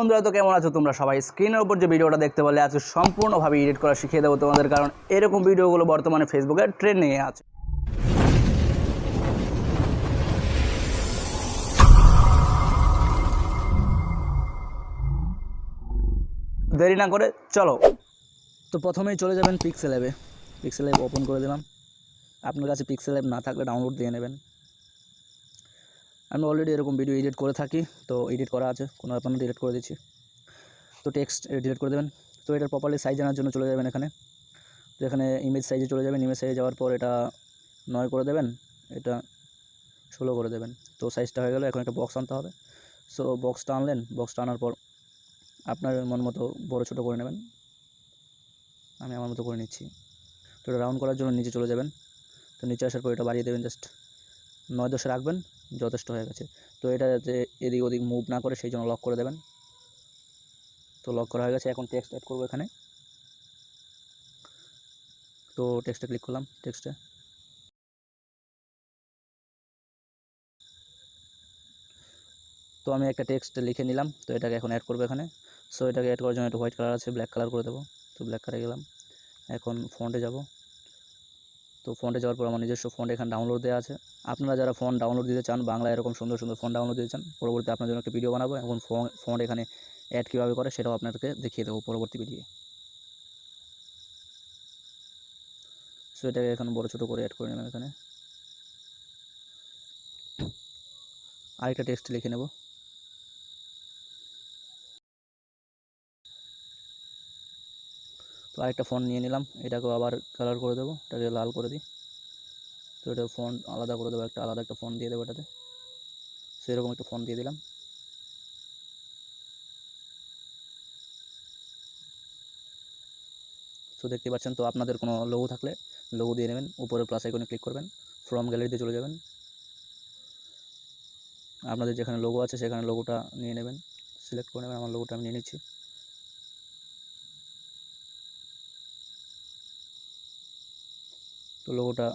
বন্ধুরা, তো কেমন আছো তোমরা সবাই? স্ক্রিনের উপর যে ভিডিওটা দেখতে পারলে, আজকে সম্পূর্ণভাবে এডিট করা শিখিয়ে দেবো তোমাদের, কারণ এরকম ভিডিওগুলো বর্তমানে ফেসবুকে ট্রেন্ডিংয়ে আছে। দেরি না করে, চলো। তো প্রথমেই চলে যাবেন পিক্সেল অ্যাপে পিক্সেল অ্যাপ ওপেন করে দিলাম। আপনার কাছে পিক্সেল অ্যাপ না থাকলে ডাউনলোড দিয়ে নেবেন। আমি অলরেডি এরকম ভিডিও এডিট করে থাকি, তো এডিট করা আছে, কোনো ব্যাপার না ডিলিট করে দিচ্ছি। তো টেক্সট ডিলিট করে দেবেন। তো এটার প্রপারলি সাইজ আনার জন্য চলে যাবেন এখানে। তো এখানে ইমেজ সাইজে চলে যাবেন ইমেজ সাইজে যাওয়ার পর এটা নয় করে দেবেন, এটা ষোলো করে দেবেন। তো সাইজটা হয়ে গেল, এখন একটা বক্স আনতে হবে। সো বক্সটা আনলেন বক্সটা আনার পর আপনার মন মতো বড়ো ছোটো করে নেবেন। আমি আমার মতো করে নিচ্ছি। তো এটা রাউন্ড করার জন্য নিচে চলে যাবেন। তো নিচে আসার পর এটা বাড়িয়ে দেবেন জাস্ট নয় দশে রাখবেন। যথেষ্ট হয়ে গেছে। তো এটা যাতে এদিক ওদিক মুভ না করে সেই জন্য লক করে দেবেন। তো লক করা হয়ে গেছে। এখন টেক্সট অ্যাড করব এখানে। তো টেক্সটে ক্লিক করলাম টেক্সটে তো আমি একটা টেক্সট লিখে নিলাম। তো এটাকে এখন অ্যাড করব এখানে। সো এটাকে অ্যাড করার জন্য একটা হোয়াইট কালার আছে ব্ল্যাক কালার করে দেবো। তো ব্ল্যাক কালারে গেলাম। এখন ফন্টে যাব। তো ফন্টে যাওয়ার পর আমার নিজস্ব ফন্ট এখানে ডাউনলোড দেওয়া আছে। আপনারা যারা ফোন ডাউনলোড দিতে চান বাংলা এরকম সুন্দর সুন্দর ফোন ডাউনলোড দিতে চান পরবর্তী আপনার জন্য একটা ভিডিও বানাবো এখন ফোন এখানে অ্যাড কীভাবে করে সেটাও আপনাদেরকে দেখিয়ে দেবো পরবর্তী ভিডিও সো এটাকে এখন বড়ো ছোটো করে অ্যাড করে নিলাম এখানে। আরেকটা টেক্সট লিখে নেব। আরেকটা ফোন নিয়ে নিলাম। এটাকেও আবার কালার করে দেবো। এটাকে লাল করে দিই। তো এটা ফোন আলাদা করে দেবো। একটা আলাদা একটা ফোন দিয়ে দেবো এটাতে। সেরকম একটা ফোন দিয়ে দিলাম। তো দেখতে পাচ্ছেন তো, আপনাদের কোনো লোগো থাকলে লোগো দিয়ে নেবেন। উপরে প্লাস আইকনে ক্লিক করবেন। ফ্রম গ্যালারিতে চলে যাবেন। আপনাদের যেখানে লোগো আছে, সেখানে লোগোটা নিয়ে নেবেন। সিলেক্ট করে নেবেন। আমার লোগোটা আমি নিয়ে নিচ্ছি। তো লোগোটা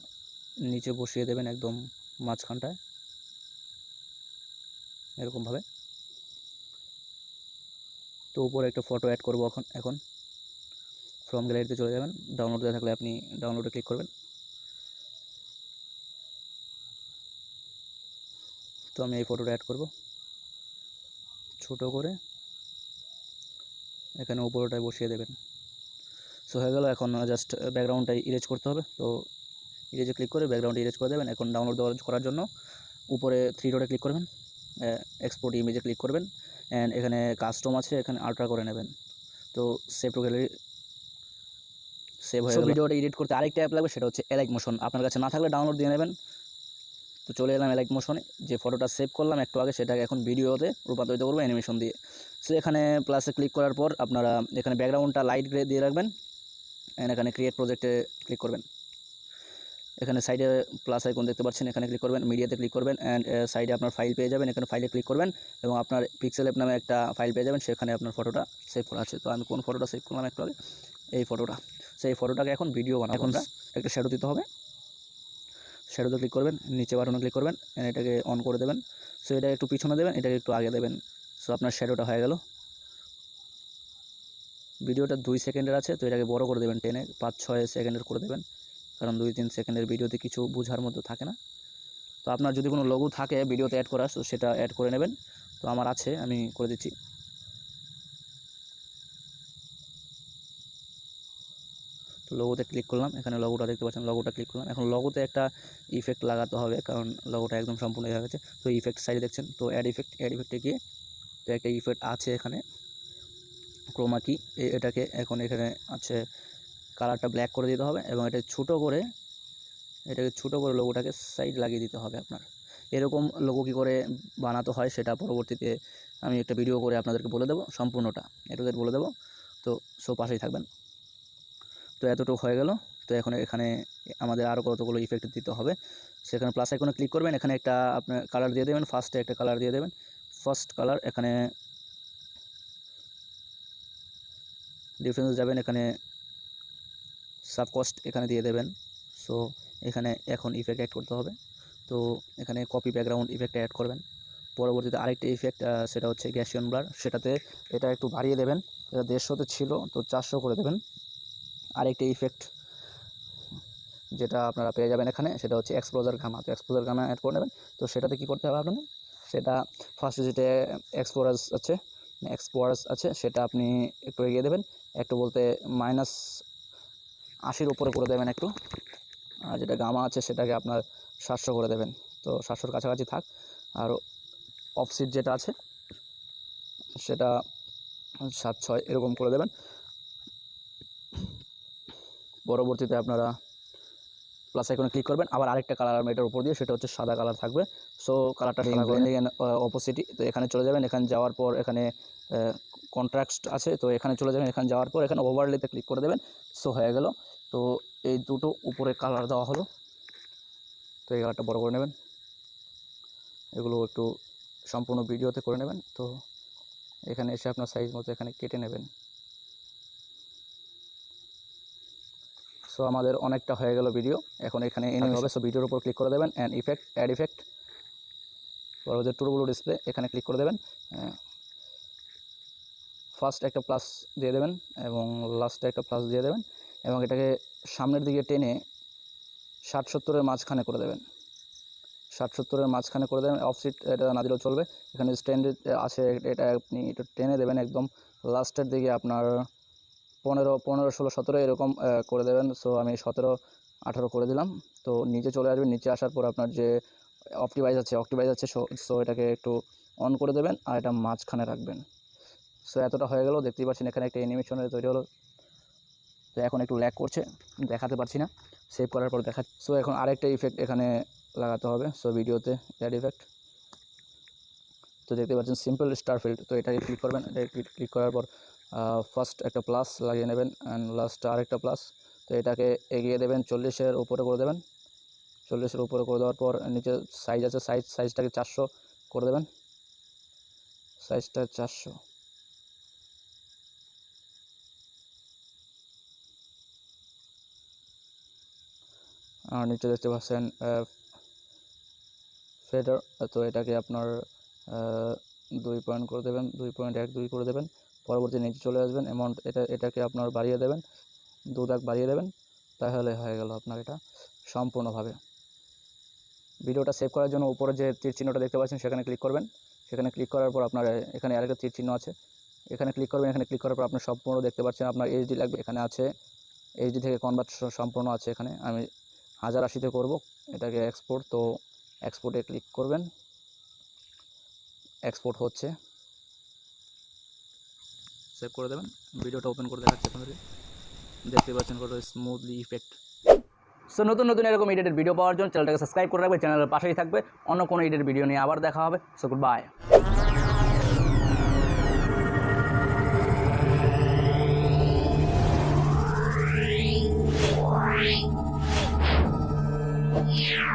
নিচে বসিয়ে দেবেন একদম মাঝখানটায়, এরকমভাবে। তো উপরে একটা ফটো অ্যাড করব এখন এখন। ফ্রম গ্যালারিতে চলে যাবেন ডাউনলোড দেওয়া থাকলে আপনি ডাউনলোডে ক্লিক করবেন। তো আমি এই ফটোটা অ্যাড করব। ছোট করে এখানে উপরটায় বসিয়ে দেবেন। সো হয়ে গেল, এখন জাস্ট ব্যাকগ্রাউন্ডটাই ইরেজ করতে হবে। তো ইরেজে ক্লিক করে ব্যাকগ্রাউন্ড ইরেজ করে দেবেন। এখন ডাউনলোড করার জন্য উপরে থ্রি ডটে ক্লিক করবেন এক্সপোর্ট ইমেজে ক্লিক করবেন অ্যান্ড এখানে কাস্টম আছে এখানে আল্ট্রা করে নেবেন। তো সেভ টু গ্যালারি সেভ হয়ে গেল। ভিডিওটা এডিট করতে আরেকটা অ্যাপ লাগবে সেটা হচ্ছে এলাইক মোশন আপনার কাছে না থাকলে ডাউনলোড দিয়ে নেবেন। তো চলে এলাম এলাইক মোশনে যে ফটোটা সেভ করলাম একটু আগে সেটাকে এখন ভিডিওতে রূপান্তরিত করব অ্যানিমেশন দিয়ে। সো এখানে প্লাসে ক্লিক করার পর আপনারা এখানে ব্যাকগ্রাউন্ডটা লাইট গ্রে দিয়ে রাখবেন অ্যান্ড এখানে ক্রিয়েট প্রজেক্টে ক্লিক করবেন। এখানে সাইডে প্লাস আইকন দেখতে পাচ্ছেন এখানে ক্লিক করবেন মিডিয়াতে ক্লিক করবেন অ্যান্ড সাইডে আপনার ফাইল পেয়ে যাবেন এখানে ফাইলে ক্লিক করবেন এবং আপনার পিক্সেল অ্যাপ নামে একটা ফাইল পেয়ে যাবেন সেখানে আপনার ফটোটা সেভ করা আছে। তো আমি কোন ফটোটা সেভ করলাম একটু আগে? এই ফটোটা সেই ফটোটাকে এখন ভিডিও বানাবো এখন একটা শ্যাডো দিতে হবে। শ্যাডোতে ক্লিক করবেন নিচে বাটনে ক্লিক করবেন এটাকে অন করে দেবেন। সো এটা একটু পিছনে দেবেন এটাকে একটু আগে দেবেন। সো আপনার শ্যাডোটা হয়ে গেল। ভিডিওটা দুই সেকেন্ডের আছে তো এটাকে বড় করে দেবেন টেনে পাঁচ ছয় সেকেন্ডের করে দেবেন। কারণ দুই তিন সেকেন্ডের ভিডিওতে কিছু বোঝার মতো থাকে না। তো আপনার যদি কোনো লোগো থাকে ভিডিওতে অ্যাড করা তো সেটা অ্যাড করে নেবেন। তো আমার আছে, আমি করে দিচ্ছি। তো লোগোতে ক্লিক করলাম, এখানে লোগোটা দেখতে পাচ্ছেন লোগোটা ক্লিক করলাম। এখন লোগোতে একটা ইফেক্ট লাগাতে হবে, কারণ লোগোটা একদম সম্পূর্ণ হয়ে গেছে। তো ইফেক্ট সাইডে দেখছেন, তো অ্যাড ইফেক্ট অ্যাড ইফেক্টে গিয়ে তো একটা ইফেক্ট আছে এখানে। ক্রোমা কি এটাকে এখন এখানে আছে কালারটা ব্ল্যাক করে দিতে হবে এবং এটা ছোট করে, এটাকে ছোট করে লোগোটাকে সাইড লাগিয়ে দিতে হবে আপনার। এরকম লোগো কী করে বানাতে হয় সেটা পরবর্তীতে আমি একটা ভিডিও করে আপনাদেরকে বলে দেবো, সম্পূর্ণটা। এটুদের বলে দেবো। তো সো পাশেই থাকবেন। তো এতটুকু হয়ে গেল। তো এখন এখানে আমাদের আরও কতগুলো ইফেক্ট দিতে হবে, সেখানে প্লাস আইকনে ক্লিক করবেন। এখানে একটা আপনার কালার দিয়ে দেবেন। ফার্স্টে একটা কালার দিয়ে দেবেন। ফার্স্ট কালার এখানে ডিফারেন্স যাবেন। এখানে সাবকস্ট এখানে দিয়ে দেবেন। সো এখানে এখন ইফেক্ট অ্যাড করতে হবে। তো, এখানে কপি ব্যাকগ্রাউন্ড ইফেক্ট অ্যাড করবেন। পরবর্তীতে আরেকটা ইফেক্ট সেটা হচ্ছে গ্যাসিয়ন ব্লার সেটাতে এটা একটু বাড়িয়ে দেবেন। এটা দেড়শোতে ছিল, তো চারশো করে দেবেন। আরেকটা ইফেক্ট যেটা আপনারা পেয়ে যাবেন এখানে, সেটা হচ্ছে এক্সপ্লোজার ঘামা। তো এক্সপ্লোজার ঘামা অ্যাড করে নেবেন। তো সেটাতে কী করতে হবে আপনাদের? সেটা ফার্স্ট যেটা এক্সপ্লোরাস আছে এক্সপ্লোরাস আছে, সেটা আপনি একটু এগিয়ে দেবেন। একটু বলতে মাইনাস আশির উপরে করে দেবেন একটু। আর যেটা গামা আছে সেটাকে আপনার সাতশো করে দেবেন। তো সাতশোর কাছাকাছি থাক। আর অফসিট যেটা আছে সেটা সাত ছয় এরকম করে দেবেন। পরবর্তীতে আপনারা প্লাস আইকনে ক্লিক করবেন। আবার আরেকটা কালার আমি এটার উপর দিয়ে সেটা হচ্ছে সাদা কালার থাকবে। সো কালারটা অপোজিটই তো এখানে চলে যাবেন। এখানে যাওয়ার পর এখানে কন্ট্রাক্ট আছে তো এখানে চলে যাবেন। এখানে যাওয়ার পর এখানে ওভারলেতে ক্লিক করে দেবেন। সো হয়ে গেল। তো এই দুটো উপরে কালার দেওয়া হলো। তো এই কালারটা বড় করে নেবেন। এগুলো একটু সম্পূর্ণ ভিডিওতে করে নেবেন। তো এখানে এসে আপনার সাইজ মতো এখানে কেটে নেবেন। সো আমাদের অনেকটা হয়ে গেল ভিডিও এখন এখানে এনে হবে। সো ভিডিওর উপর ক্লিক করে দেবেন। অ্যান্ড ইফেক্ট অ্যাড ইফেক্ট পরবর্তী টুরবুলো ডিসপ্লে এখানে ক্লিক করে দেবেন। ফার্স্ট একটা প্লাস দিয়ে দেবেন এবং লাস্টে একটা প্লাস দিয়ে দেবেন এবং এটাকে সামনের দিকে টেনে ষাট সত্তরের মাঝখানে করে দেবেন। ষাট সত্তরের মাঝখানে করে দেবেন অফসিট এটা না দিলেও চলবে। এখানে স্ট্যান্ড আছে, এটা আপনি এটা টেনে দেবেন একদম। লাস্টের দিকে আপনার পনেরো পনেরো, ষোলো, সতেরো এরকম করে দেবেন। সো আমি সতেরো, আঠারো করে দিলাম। তো নিচে চলে আসবেন, নিচে আসার পর আপনার যে অপটিভাইজ আছে অপটিভাইজ আছে সো এটাকে একটু অন করে দেবেন আর এটা মাঝখানে রাখবেন। সো এতটা হয়ে গেল, দেখতেই পাচ্ছেন এখানে একটা অ্যানিমেশনের তৈরি হলো। তো এখন একটু ল্যাক করছে, দেখাতে পারছি না। সেভ করার পর দেখা সো এখন আরেকটা ইফেক্ট এখানে লাগাতে হবে। সো ভিডিওতে অ্যাড ইফেক্ট তো দেখতে পাচ্ছেন সিম্পল স্টার ফিল্ড তো এটাকে ক্লিক করবেন ক্লিক করার পর ফার্স্ট একটা প্লাস লাগিয়ে নেবেন অ্যান্ড লাস্ট আরেকটা প্লাস তো এটাকে এগিয়ে দেবেন, চল্লিশের উপরে করে দেবেন। চল্লিশের উপরে করে দেওয়ার পর, নিচে সাইজ আছে সাইজ সাইজটাকে চারশো করে দেবেন। সাইজটা চারশো। নিচে দেখতে পাচ্ছেন ফেডার, তো এটাকে আপনার দুই পয়েন্ট করে দেবেন, দুই পয়েন্ট এক দুই করে দেবেন, পরবর্তী নিচে চলে আসবেন অ্যামাউন্ট এটা, এটাকে আপনার বাড়িয়ে দেবেন দু দাগ বাড়িয়ে দেবেন, তাহলে হয়ে গেল আপনার এটা সম্পূর্ণভাবে। ভিডিওটা সেভ করার জন্য উপরে যে তীর চিহ্নটা দেখতে পাচ্ছেন, সেখানে ক্লিক করবেন। সেখানে ক্লিক করার পর আপনার এখানে আরেকটা তীর চিহ্ন আছে। এখানে ক্লিক করবেন, এখানে ক্লিক করার পর আপনি সম্পূর্ণ দেখতে পাচ্ছেন, আপনার এইচডি লাগবে, এখানে আছে এইচডি থেকে কনভার্ট সম্পূর্ণ আছে এখানে, আমি হাজার আশিতে করব। এটাকে এক্সপোর্ট তো এক্সপোর্টে ক্লিক করবেন। এক্সপোর্ট হচ্ছে। সেভ করে দেবেন। ভিডিওটা ওপেন করে দেখাচ্ছি আপনাদের। দেখতে পাচ্ছেন কত স্মুথলি ইফেক্ট সো নতুন নতুন এরকম এডিটের ভিডিও পাওয়ার জন্য চ্যানেলটাকে সাবস্ক্রাইব করে রাখবে। চ্যানেলের পাশেই থাকবে। অন্য কোনো এডিটের ভিডিও নিয়ে আবার দেখা হবে। So good bye Yeah.